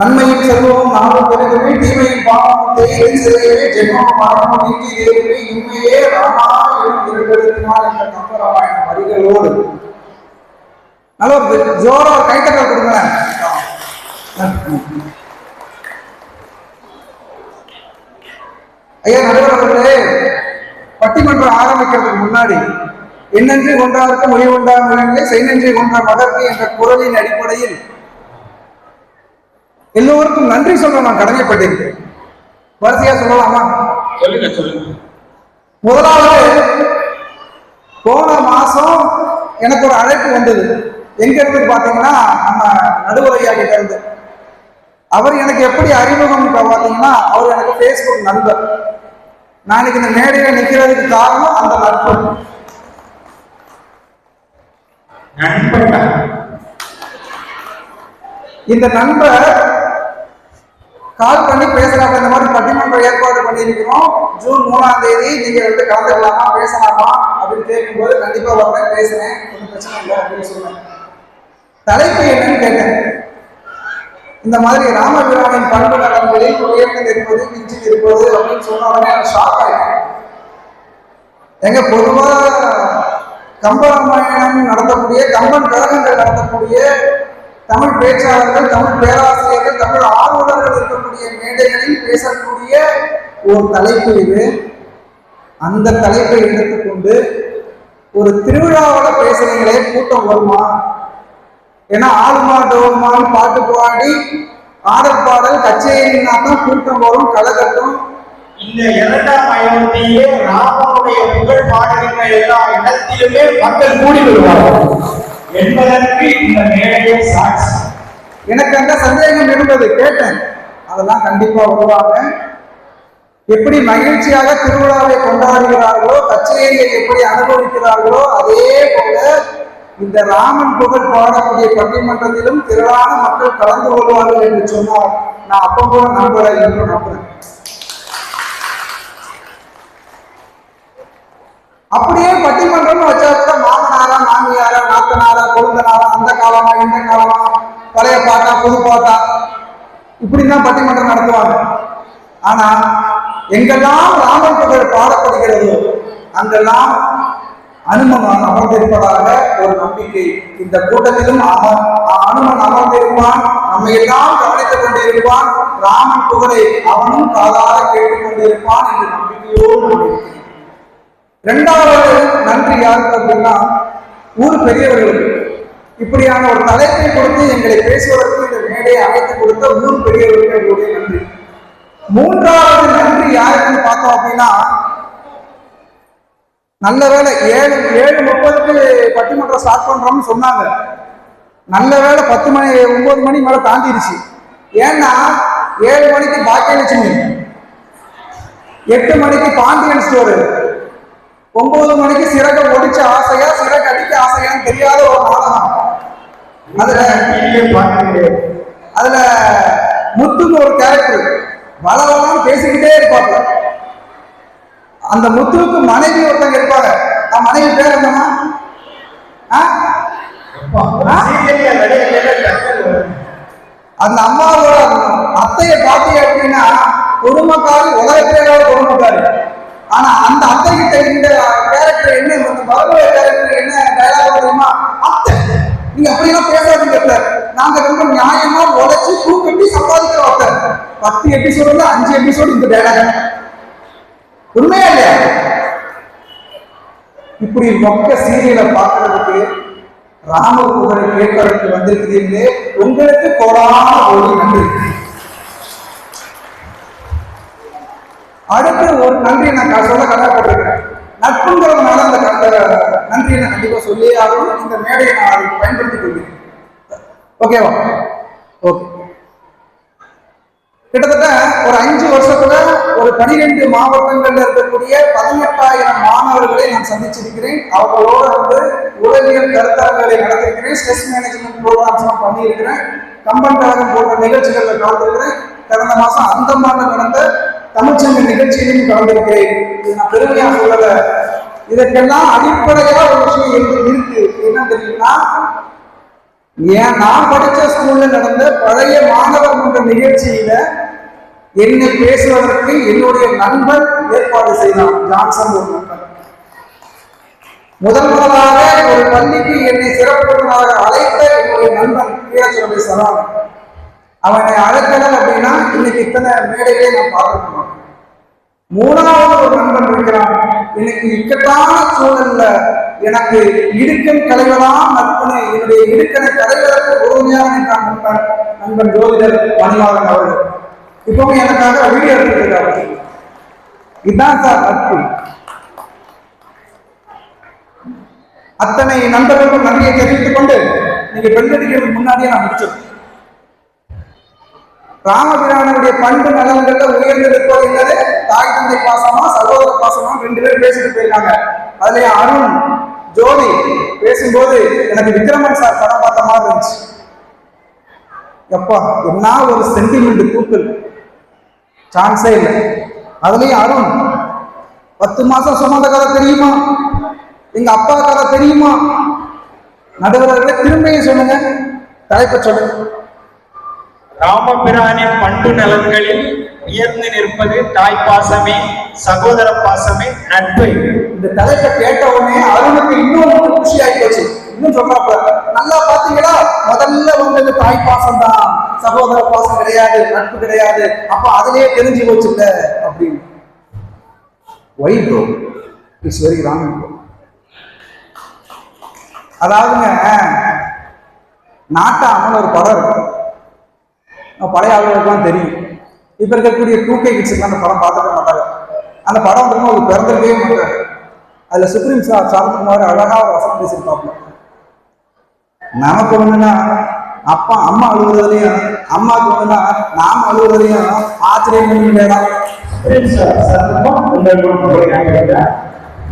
நன்மையின் செல்வமும் நாமும் பெருகுமே தீமையின் பாவமும் தேய்வை சிறையவே ஜென்மம் மரணமும் நீக்கி தேர்வே இம்மையே ராமா எனும் இருபெருத்தினால் என்ற கம்பராமாயண வரிகளோடு நல்ல ஒரு ஜோரா கைத்தட்டல் கொடுங்க ஐயா நடுவர் அவர்களே பட்டிமன்றம் ஆரம்பிக்கிறதுக்கு முன்னாடி எண்ணன்றி கொண்டாருக்கு மொழி கொண்டாங்க செய்நன்றி கொன்ற மதற்கு என்ற குரலின் அடிப்படையில் எல்லோருக்கும் நன்றி சொல்ல நான் கடமைப்பட்டிருக்கேன் வரிசையா சொல்லலாமா? சொல்லுங்க சொல்லுங்க. முதலாவது போன மாசம் எனக்கு ஒரு அழைப்பு வந்தது. எங்க இருந்து பாத்தீங்கன்னா நம்ம நடுவர் ஐயா கிட்ட இருந்து. அவர் எனக்கு எப்படி அறிமுகம் இப்ப பாத்தீங்கன்னா அவர் எனக்கு ஃபேஸ்புக் நண்பர் நான் இன்னைக்கு இந்த மேடையில நிக்கிறதுக்கு காரணம் அந்த நட்பு. நண்பன் இந்த நண்பர் கால் பண்ணி பேசுறாங்க இந்த மாதிரி பட்டிமன்றம் ஏற்பாடு பண்ணியிருக்கிறோம். ஜூன் மூணாம் தேதி நீங்க வந்து கலந்துக்கலாமா? பேசலாமா? அப்படின்னு கேட்கும்போது கண்டிப்பா வரேன் பேசுறேன். ஒன்றும் பிரச்சனை இல்லை அப்படின்னு சொன்னேன் தலைப்பு என்னன்னு கேட்டேன். இந்த மாதிரி ராமபிரானின் பண்பு நலன்களில் உயர்ந்து இருப்பது மிஞ்சி இருப்பது அப்படின்னு சொன்ன உடனே எனக்கு ஷாக் ஆயிட்டேன். எங்க பொதுவா கம்பராமாயணம் நடத்தக்கூடிய கம்பன் கழகங்கள் நடத்தக்கூடிய தமிழ் பேச்சாளர்கள் தமிழ் பேராசிரியர்கள் தமிழ் ஆர்வலர்கள் இருக்கக்கூடிய மேடைகளில் பேசக்கூடிய ஒரு தலைப்பு இது. அந்த தலைப்பை எடுத்துக்கொண்டு ஒரு திருவிழாவோட பேசுறீங்களே கூட்டம் வருமா? ஏன்னா ஆளுமா டோல்மான்னு பாட்டு பாடி ஆடல் பாடல் கச்சேரினா தான் கூட்டம் வரும் கலகட்டும். இந்த இரண்டாம் அயோத்தியே ராமனுடைய புகழ் பாடுகின்ற எல்லா இடத்திலுமே மக்கள் கூடி வருவார்கள். என்பதற்கு இந்த மேடையே சாட்சி. எனக்கு அந்த சந்தேகம் இருந்தது கேட்டேன். அதெல்லாம் கண்டிப்பா வருவாங்க எப்படி மகிழ்ச்சியாக திருவிழாவை கொண்டாடுகிறார்களோ கச்சேரியை எப்படி அனுபவிக்கிறார்களோ அதே போல இந்த ராமன் புகழ் பாடக்கூடிய பட்டிமன்றத்திலும் திரளான மக்கள் கலந்து கொள்வார்கள் என்று சொன்னார் நான் அப்போ கூட நம்பலை என்று நம்புறேன் அப்படியே வச்சு இப்படிதான் பட்டிமன்றம் நடத்துவாங்க. ஆனா எங்கெல்லாம் ராமன் புகழ் பாடப்படுகிறதோ அங்கெல்லாம் அனுமன் அமர்ந்திருப்பதாக ஒரு நம்பிக்கை இந்த கூட்டத்திலும் அனுமன் அமர்ந்திருப்பான் நம்மை எல்லாம் கவனித்துக் கொண்டிருப்பான் ராமன் புகழை அவனும் காதார கேட்டுக் கொண்டிருப்பான் என்ற நம்பிக்கையோடு இரண்டாவது நன்றி யாருக்கு அப்படின்னா ஊர் பெரியவர்களுக்கு இப்படியான ஒரு தலைப்பை கொடுத்து எங்களை பேசுவதற்கு மேடையை அமைத்து கொடுத்த ஊர் பெரியவர்களுக்கு எங்களுடைய நன்றி. மூன்றாவது நன்றி யாருக்குன்னு பார்த்தோம் அப்படின்னா நல்ல வேலை ஏழு ஏழு முப்பதுக்கு பட்டிமன்றம் ஸ்டார்ட் பண்றோம்னு சொன்னாங்க. நல்ல வேலை பத்து மணி ஒன்பது மணி மேல தாண்டிடுச்சு ஏன்னா ஏழு மணிக்கு பாக்கியலட்சுமி எட்டு மணிக்கு பாண்டியன் ஸ்டோரு ஒன்பது மணிக்கு சிறக ஒடிச்ச ஆசையா சிறகு அடிக்க ஆசையான்னு தெரியாத ஒரு நாடகம். அதுல அதுல முத்துன்னு ஒரு கேரக்டர் வளவளன்னு பேசிக்கிட்டே இருப்பாங்க அந்த முத்துவுக்கு மனைவி ஒருத்தங்க இருப்பாங்க. அந்த மனைவி பேர் என்னமா ஆ? அந்த அம்மாவோட அத்தையை பார்த்தீங்க அப்படின்னா குடும்பக்காரி உலகத்திலேயே குடும்பக்காரி. ஆனா அந்த அத்தை கிட்ட இந்த கேரக்டர் என்ன இந்த கேரக்டர் என்ன டயலாக் தெரியுமா? அத்தை. நீங்க அப்படியெல்லாம் பேசாதீங்க சார் நாங்க ரொம்ப நியாயமா உழைச்சு தூக்கட்டி சம்பாதிக்கிற ஒருத்தர் பத்து எபிசோடுல அஞ்சு எபிசோடு இந்த டேலாக உண்மையா இல்லையா? இப்படி மொக்க சீரியலை பார்க்கறதுக்கு ராம புகழை கேட்கறதுக்கு வந்திருக்கிறீர்களே உங்களுக்கு கோடான கோடி நன்றி அடுத்து ஒரு நன்றி நான் சொல்ல கடமைப்பட்டிருக்கிறேன் நட்புங்கிறதுனால அந்த க- நன்றியை நான் கண்டிப்பாக சொல்லியே ஆகணும். இந்த மேடையை நான் அதுக்கு பயன்படுத்திக் கொள்கிறேன். ஓகேவா ஓகே கிட்டத்தட்ட ஒரு அஞ்சு வருஷத்துல ஒரு பனிரெண்டு மாவட்டங்கள்ல இருக்கக்கூடிய பதினெட்டாயிரம் மாணவர்களை நான் சந்திச்சிருக்கிறேன். அவங்களோட வந்து உளவியல் கருத்தரங்களை நடத்திருக்கிறேன். ஸ்ட்ரெஸ் மேனேஜ்மெண்ட் ப்ரோக்ராம்ஸ் எல்லாம் பண்ணியிருக்கிறேன். கம்பன் கழகம் போன்ற நிகழ்ச்சிகள்ல கலந்துருக்கிறேன். கடந்த மாசம் அந்தமான்ல நடந்த தமிழ்ச்சங்க நிகழ்ச்சியிலும் கலந்திருக்கிறேன். இது நான் பெருமையா சொல்லல இதற்கெல்லாம் அடிப்படையா ஒரு விஷயம் இருக்கு? என்ன தெரியும்னா ஏன் நான் படித்த ஸ்கூல்ல நடந்த பழைய மாணவர் மன்ற நிகழ்ச்சியில என்னை பேசுவதற்கு என்னுடைய நண்பன் ஏற்பாடு செய்தான் ஜான்சன் ஒரு நண்பன் முதல் முதலாக ஒரு பள்ளிக்கு என்னை சிறப்புடனாக அழைத்த என்னுடைய நண்பன் வீரச்சுரபி சலாம் அவனை அழைக்கல அப்படின்னா இன்னைக்கு இத்தனை மேடையிலே நான் பார்த்துருக்கணும் மூணாவது ஒரு நண்பன் இருக்கிறான். இன்னைக்கு இக்கட்டான சூழல்ல எனக்கு இடுக்கன் கலைவதான் நட்புன்னு என்னுடைய இடுக்கனை கலைவதற்கு உறுதியாக நின்றான் நண்பன் நண்பன் ஜோதிடர் மணிவாளன் அவர்கள். இப்பவும் எனக்காக வீடியோ எடுத்துருக்காரு இதுதான் சார் நட்பு அத்தனை நண்பர்களுக்கும் நன்றியை தெரிவித்துக் கொண்டு நீங்க பெண்களுக்கு முன்னாடியே நான் முடிச்சோம். ராமபிரானுடைய பண்பு நலன்கள்ல உயர்ந்திருப்பது என்னது தாய் தந்தை பாசமா சகோதர பாசமா ரெண்டு பேரும் பேசிட்டு போயிருக்காங்க. அதுல அருண் ஜோதி பேசும்போது எனக்கு விக்ரமன் சார் படம் பார்த்த மாதிரி இருந்துச்சு. எப்பா என்ன ஒரு சென்டிமெண்ட் தூக்கல் சான்ஸே இல்லை. அதுலயும் அருண் பத்து மாசம் சுமந்த கதை தெரியுமா? எங்க அப்பா கதை தெரியுமா? நடுவர்களை திரும்பியும் சொல்லுங்க. தலைப்பை சொல்லுங்க. ராமபிரானின் பண்பு நலன்களில் உயர்ந்து நிற்பது தாய் பாசமே சகோதர பாசமே நட்பு. இந்த தலைப்பை கேட்ட உடனே அருணுக்கு இன்னும் ரொம்ப குஷி ஆகி போச்சு. இன்னும் சொல்றாப்ப நல்லா பாத்தீங்களா முதல்ல வந்தது தாய் பாசம் தான் சகோதர பாசம் கிடையாது நட்பு கிடையாது. அப்ப அதுலயே தெரிஞ்சு போச்சுல்ல அப்படின்னு. Why bro it's very wrong அதாவதுங்க நாட்டாமல் ஒரு படம் இருக்கு. நம்ம பழைய ஆளுகளுக்குலாம் தெரியும். இப்போ இருக்கக்கூடிய டூ கே கிட்ஸுக்குலாம் அந்த படம் பார்த்துக்க மாட்டாங்க. அந்த படம் வந்து அவர் பிறந்திருக்கவே மாட்டாங்க. அதில் சுப்ரீம் சார் சரத்குமார் அழகாக ஒரு வசனம் பேசியிருப்பாப்புல. நமக்கு ஒண்ணுன்னா அப்பா அம்மா அழுகுறதுலையும் அம்மாவுக்கு ஒண்ணுன்னா நாம அழுகுறதையும் ஆச்சரியம் பண்ணிக்கலாம்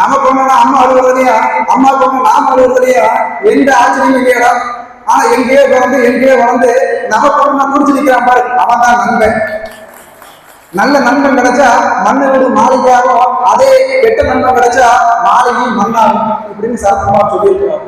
நமக்கு ஒண்ணுன்னா அம்மா அழுகுறதையும் அம்மாவுக்கு ஒண்ணு நாம அழுகுறதையும் எந்த ஆச்சரியம் இல்லையடா. ஆனா எங்கேயோ பிறந்து எங்கேயோ வளர்ந்து நமக்கு ஒண்ணு குடிச்சு நிக்கிறான் பாரு. அவன் தான் நண்பன். நல்ல நண்பன் கிடைச்சா மண்ணை விடு மாளிகையாகும். அதே கெட்ட நண்பன் கிடைச்சா மாளிகையும் மண்ணாகும் இப்படின்னு சாஸ்திரமா சொல்லியிருக்கிறோம்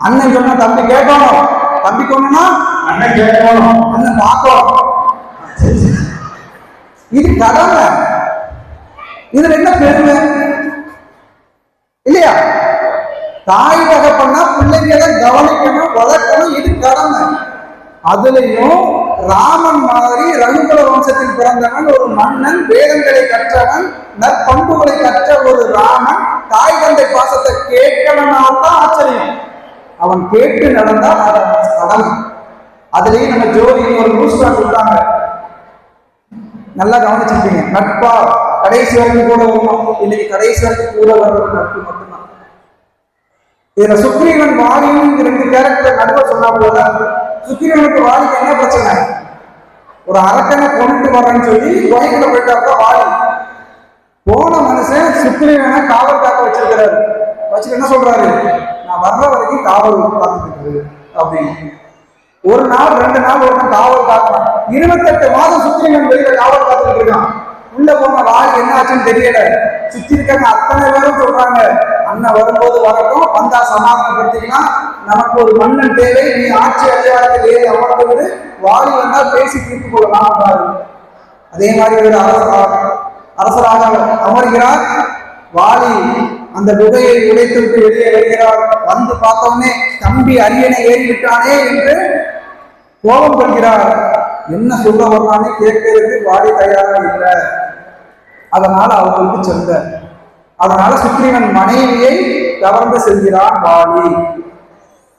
அண்ணன் சொன்னா தம்பி கேட்கணும். தம்பி கொண்டுனா அண்ணன் கேட்கணும். அண்ணன் பார்க்கணும். இது கடமை. இதுல என்ன பெருமை? இல்லையா? தாய் தகப்பன்னா பிள்ளைங்களை கவனிக்கணும் வளர்க்கணும் இது கடமை. அதுலயும் ராமன் மாதிரி ரகுகுல வம்சத்தில் பிறந்தவன் ஒரு மன்னன் வேதங்களை கற்றவன் நற்பண்புகளை கற்ற ஒரு ராமன் தாய் தந்தை பாசத்தை கேட்கலனால்தான் ஆச்சரியம். அவன் கேட்டு நடந்தால் அது அதுலயும் நம்ம ஜோதி ஒரு நியூஸ் சொல்றாங்க நல்லா கவனிச்சிருக்கீங்க நட்பா? கடைசி வரைக்கும் கூட வருவோம் இன்னைக்கு கடைசி வரைக்கும் கூட வர்றது நட்பு மட்டும்தான். இதுல சுக்ரீவன் வாலியும் இந்த ரெண்டு கேரக்டர் நடுவ சொன்னா போதான் சுக்ரீவனுக்கு வாலிக்கு என்ன பிரச்சனை? ஒரு அரக்கனை கொண்டுட்டு வரேன்னு சொல்லி ஒயக்குள்ள போயிட்டாக்க வாலி போன மனுஷன் சுக்ரீவனை காவல் காக்க வச்சிருக்கிறாரு. வச்சுட்டு என்ன சொல்றாரு? நான் வர்ற வரைக்கும் காவல் பார்த்துக்கிட்டு அப்படின்னு ஒரு நாள் ரெண்டு நாள் ஒரு நாள் காவல் காக்கலாம் இருபத்தெட்டு மாதம் சுக்ரீவன் வெளியில காவல் காத்துட்டு இருக்கான். உள்ள போன வாய் என்ன ஆச்சுன்னு தெரியல. சுத்தி இருக்காங்க அத்தனை பேரும் சொல்றாங்க. அண்ணன் வரும்போது வரட்டும் வந்தா சமாதானப்படுத்திக்கலாம். நமக்கு ஒரு மன்னன் தேவை. நீ ஆட்சி அதிகாரத்தில் ஏறி அமர்ந்து விடு. வாலி வந்தா பேசி தீர்த்து கொள்ளலாம் என்றாரு. அதே மாதிரி ஒரு அரசராக அரசராக அமர்கிறார். வாலி அந்த குகையை உடைத்து விட்டு வெளியே வருகிறார். வந்து பார்த்தோன்னே தம்பி அரியணை ஏறி விட்டானே என்று கோபம் கொள்கிறார். என்ன சொல்ல வர்றானே கேட்கறதுக்கு வாலி தயாராக இல்லை. அதனால அவர்களுக்கு சென்ற அதனால சுக்ரீவன் மனைவியை கவர்ந்து செல்கிறான் வாலி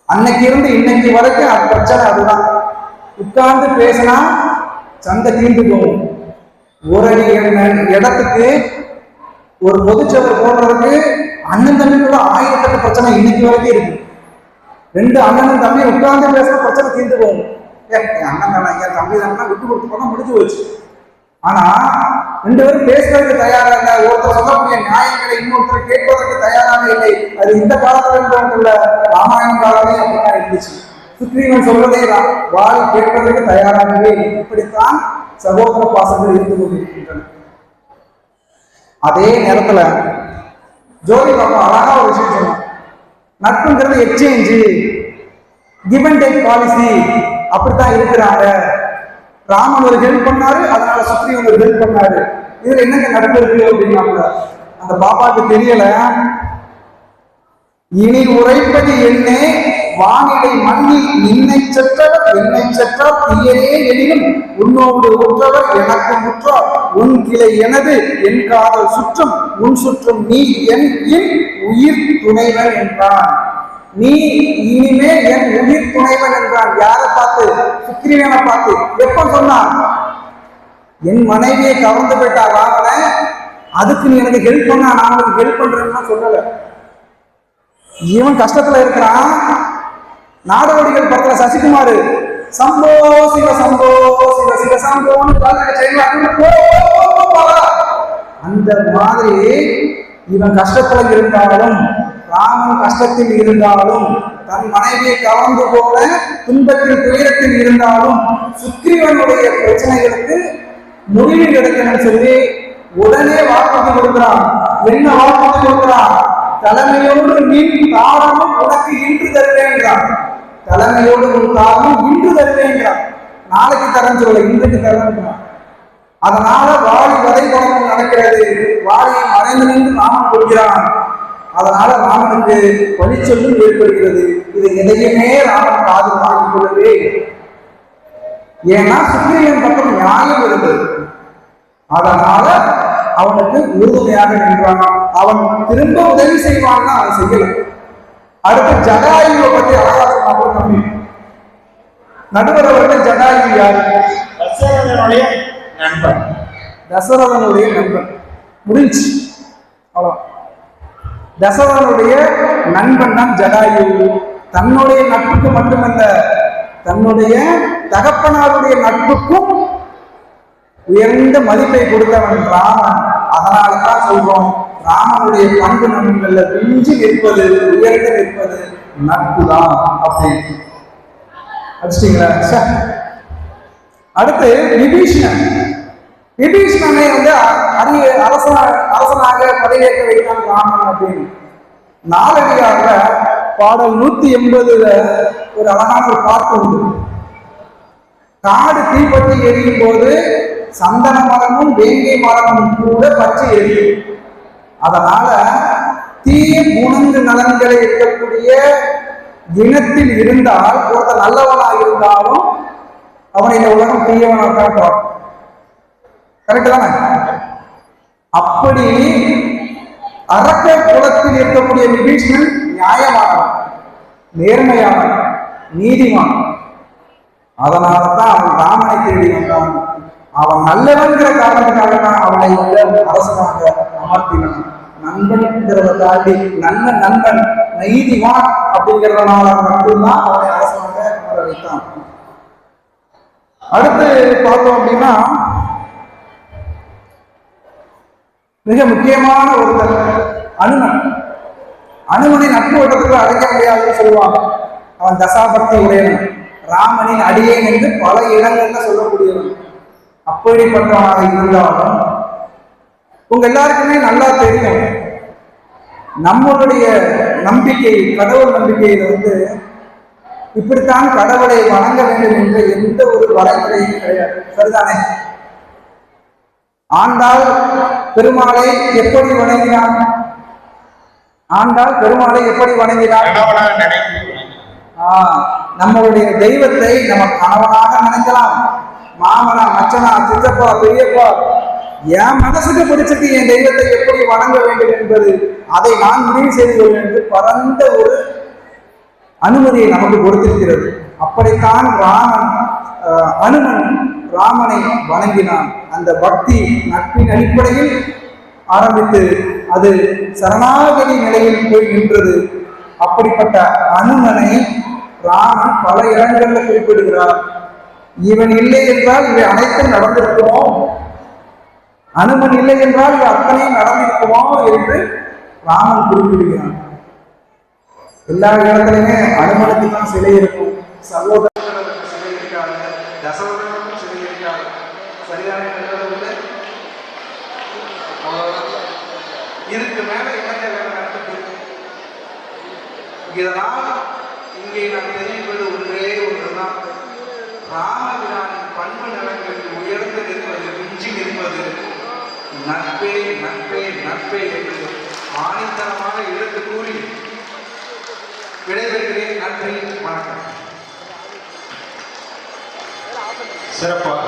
அன்னைக்கு இருந்து இன்னைக்கு வரைக்கும் அது பிரச்சனை அதுதான். உட்கார்ந்து பேசினா சண்டை தீர்ந்து போகும். ஒரு அடி இடத்துக்கு ஒரு பொதுச்சவர் போடுறதுக்கு அண்ணன் தம்பிக்குள்ள ஆயிரத்தெட்டு பிரச்சனை இன்னைக்கு வரைக்கும் இருக்கு. ரெண்டு அண்ணனும் தம்பி உட்கார்ந்து பேசுற பிரச்சனை தீர்ந்து போகும். ஏ என் அண்ணன் தானே என் தம்பி தானே விட்டு கொடுத்து போனா முடிஞ்சு போச்சு. ஆனா ரெண்டு பேரும் பேசுறதுக்கு தயாரா இல்லை ஒருத்தர் சொல்லக்கூடிய நியாயங்களை இன்னொருத்தர் கேட்பதற்கு தயாராக இல்லை. அது இந்த காலத்துல இருந்தவங்கல்ல ராமாயணம் காலமே அப்படிதான் இருந்துச்சு. சுக்ரீவன் சொல்றதே தான் வாய் கேட்பதற்கு தயாராகவே இல்லை. இப்படித்தான் சகோதர பாசங்கள் இருந்து கொண்டிருக்கின்றன. அதே நேரத்துல ஜோதி பாப்பா அழகா ஒரு விஷயம் சொன்னான். நட்புங்கிறது exchange give and take policy அப்படித்தான் இருக்கிறாங்க. ராமன் ஒரு ஹெல்ப் பண்ணாரு அதனால சுக்ரீவன் ஒரு ஹெல்ப் பண்ணாரு. இதுல என்னங்க நடந்திருக்கு அப்படின்னா அப்படின்னாங்க அந்த பாப்பாக்கு தெரியல. இனி உரைப்பது என்னே வானிலை மண்ணில் நின்னை செற்றவர் என்னை செற்றார் தீயரே எனினும் உன்னோடு உற்றவர் எனக்கு முற்றார் உன் கிளை எனது என் காதல் சுற்றும் உன் சுற்றும் நீ என் உயிர் துணைவர் என்றான். நீ இனிமே என் உயிர் துணைவன் என்றான் யாரை பார்த்து சுக்ரீவனை பார்த்து எப்ப சொன்னான் என் மனைவியை கவர்ந்து போயிட்டா ராவண அதுக்கு நீ எனக்கு ஹெல்ப் பண்ணா நான் உனக்கு ஹெல்ப் பண்றேன்னு சொல்லல இவன் கஷ்டத்துல இருக்கிறான் நாடோடிகள் படத்துல சசிகுமார் சம்போ சிவ சம்போ சிவ சிவ சம்போன்னு அந்த மாதிரி இவன் கஷ்டத்துல இருந்தாலும் ராமன் கஷ்டத்தில் இருந்தாலும் தன் மனைவியை கவர்ந்து போல துன்பத்தில் துயரத்தில் இருந்தாலும் சுக்ரீவனுடைய பிரச்சனைகளுக்கு முடிவு கிடைக்கணும்னு சொல்லி உடனே வாக்குறுதி கொடுக்கிறான். என்ன வாக்குறுதி கொடுக்கிறான்? தலைமையோடு நீ தாரமும் உனக்கு இன்று தருவேங்கிறான் தலைமையோடு உன் தாரமும் இன்று தருவேங்கிறான் நாளைக்கு தரேன்னு சொல்ல இன்றைக்கு தரேன்றான் அதனால வாலி வதை நடக்கிறது. வாலியை மறைந்து நின்று ராமன் கொள்கிறான். அதனால ராமனுக்கு பழிச்சொல்லும் ஏற்படுகிறது. இது எதையுமே ராமன் காது வாங்கிக் கொள்ளவே ஏன்னா சுக்ரீவன் பக்கம் நியாயம் இருந்தது. அதனால அவனுக்கு உறுதுணையாக நின்றான். அவன் திரும்ப உதவி செய்வான்னா அவன் செய்யல. அடுத்து ஜடாயுவை பத்தி அழகாக நடுவர் அவர்கள் ஜடாயு யார்? நண்பன். தசரதனுடைய நண்பன். முடிஞ்சு அவ்வளோ தசரதனுடைய நண்பன் தான் ஜடாயு. தன்னுடைய நட்புக்கு மட்டுமல்ல தன்னுடைய தகப்பனாருடைய நட்புக்கும் உயர்ந்த மதிப்பை கொடுத்தவன் ராமன். அதனால தான் சொல்றோம் ராமனுடைய பண்பு நண்பர்கள்ல விஞ்சி நிற்பது உயர்ந்து நிற்பது நட்பு தான் அப்படின்னு. அடிச்சிட்டீங்களா சார் அடுத்து விபீஷ்ணன் விபீஷ்ணனை வந்து அரிய அரசன அரசனாக பதவியேற்க வைத்தான் ராமன் அப்படின்னு. நாலடியாக பாடல் நூத்தி எண்பதுல ஒரு அழகான ஒரு பாட்டு உண்டு. காடு தீப்பற்றி எரியும் போது சந்தன மரமும் வேங்கை மரமும் கூட பற்றி எரியும். அதனால தீய உணர்ந்து நலன்களை இருக்கக்கூடிய இனத்தில் இருந்தால் ஒருத்தர் நல்லவனாக இருந்தாலும் அவனை இந்த உலகம் தீயவனாக பார்க்கும் கரெக்ட் தானே? அப்படி அரக்க குலத்தில் இருக்கக்கூடிய நிகழ்ச்சிகள் நியாயமானவன் நேர்மையானவன் நீதிமான். அதனால தான் அவன் ராமனை தேடி வந்தான். அவன் நல்லவன்கிற காரணத்துக்காக தான் அவனை அரசனாக அமர்த்தினான். நண்பன்கிறத தாண்டி நல்ல நண்பன் நீதிமான் அப்படிங்கிறதுனால மட்டும்தான் அவனை அரசனாக அமர வைத்தான். அடுத்து பார்த்தோம் அப்படின்னா மிக முக்கியமான ஒருத்தர் அனுமன். அனுமனை நட்பு வட்டத்துக்குள்ள அடைக்க முடியாதுன்னு சொல்லுவாங்க. அவன் தசாபக்தி உடையவன். ராமனின் அடியேன் என்று பல இடங்கள்ல சொல்லக்கூடியவன். அப்படிப்பட்டவனாக இருந்தாலும் உங்க எல்லாருக்குமே நல்லா தெரியும். நம்மளுடைய நம்பிக்கை கடவுள் நம்பிக்கையில வந்து இப்படித்தான் கடவுளை வணங்க வேண்டும் என்ற எந்த ஒரு வரைமுறையும் கிடையாது. சரிதானே? ஆண்டாள் பெருமாளை எப்படி வணங்கினான்? ஆண்டாள் பெருமாளை எப்படி வணங்கினான்? நம்மளுடைய தெய்வத்தை நம்ம கணவனாக நினைக்கலாம். மாமனா மச்சனா சித்தப்பா பெரியப்பா என் மனசுக்கு பிடிச்சிட்டு என் தெய்வத்தை எப்படி வணங்க வேண்டும் என்பது அதை நான் முடிவு செய்து கொள்வேன் என்று பரந்த ஒரு அனுமதியை நமக்கு கொடுத்திருக்கிறது. அப்படித்தான் ராமன் அஹ், அனுமன் ராமனை வணங்கினான். அந்த பக்தி நட்பின் அடிப்படையில் ஆரம்பித்து அது சரணாகதி நிலையில் போய் நின்றது. அப்படிப்பட்ட அனுமனை ராமன் பல இடங்களில் குறிப்பிடுகிறார். இவன் இல்லை என்றால் இவை அனைத்தும் நடந்திருக்குமோ? அனுமன் இல்லை என்றால் இவை அத்தனையும் நடந்திருக்குமோ? என்று ராமன் குறிப்பிடுகிறான். எல்லா இடத்துலையுமே அனுமனுக்கு தான் சிலை இருக்கும். சகோதரர்களுக்கு சிலை இருக்காது தசவதனுக்கும் சிலை இருக்காது சரியான இதுக்கு மேல என்னங்க வேலை நடக்குது இதனால் இங்கே நாம் தெரிவிப்பது ஒன்றே ஒன்றுதான். ராமபிரானின் பண்பு நலன்களில் உயர்ந்து நிற்பது மிஞ்சி நிற்பது நட்பே நட்பே நட்பே என்று ஆணித்தனமாக எடுத்து கூறி விடைபெறுகிறேன் நன்றி வணக்கம். சிறப்பாக